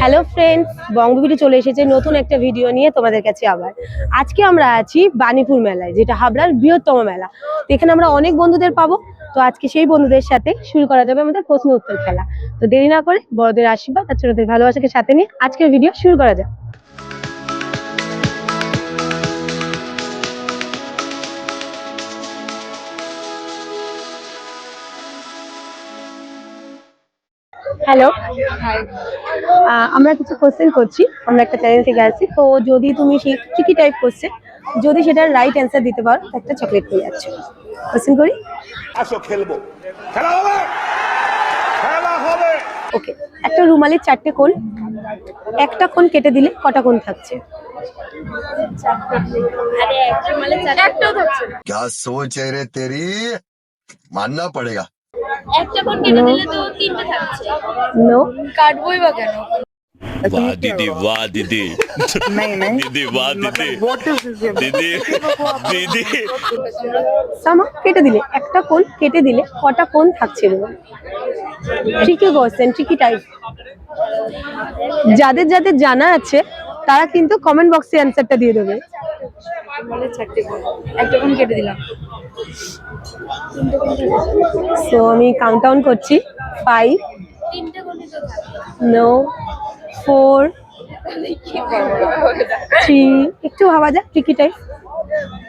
Hello friends বঙ্গবিটি চলে এসেছে নতুন একটা ভিডিও নিয়ে তোমাদের কাছে আবার। আজকে আমরা আছি বানিপুর মেলায়, যেটা হাবড়ার বৃহত্তম মেলা। এখানে আমরা অনেক বন্ধুদের পাবো। তো আজকে সেই বন্ধুদের সাথে শুরু করা যাবে আমাদের প্রশ্ন উত্তর খেলা। তো দেরি না করে বড়দের আশীর্বাদ আর ছোটদের ভালোবাসাকে সাথে নিয়ে আজকের ভিডিও শুরু করা যাক। হ্যালো আমরা কিছু কোশ্চেন করছি আমরা একটা চ্যানেল থেকে আসছি তো যদি তুমি সেই ট্রিকি টাইপ কোশ্চেন যদি সেটার রাইট অ্যান্সার দিতে পারো তো একটা চকলেট পেয়ে যাচ্ছ কোশ্চেন করি আসো খেলবো খেলা হবে খেলা হবে ওকে একটা রুমালের চারটে কোণ একটা কোণ কেটে দিলে কটা কোণ থাকছে একটাও থাকছে না क्या सोच है रे तेरी मानना पड़ेगा একটা কোণ কেটে দিলে তো তিনটে থাকছে নো কাটবই বা কেন वाह दीदी वाह दीदी नहीं नहीं दीदी वाह दीदी व्हाट इज दिस दीदी दीदी সামা কেটে দিলে একটা কোণ কেটে দিলে কটা কোণ থাকছে ট্রিকি কোশ্চেন ট্রিকি টাইপ যাদের যাদের জানা আছে তারা কিন্তু কমেন্ট বক্সে অ্যান্সারটা দিয়ে দেবে বলে চারটে কোণ একটা কোণ কেটে দিলাম সো আমি কাউন্ট ডাউন করছি ফাইভ নো ফোর থ্রি একটু ভাবা যাক ট্রিকি টাইপ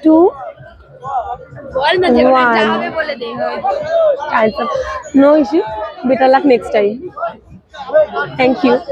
টু না যে ওটা One. যা হবে বলে দে।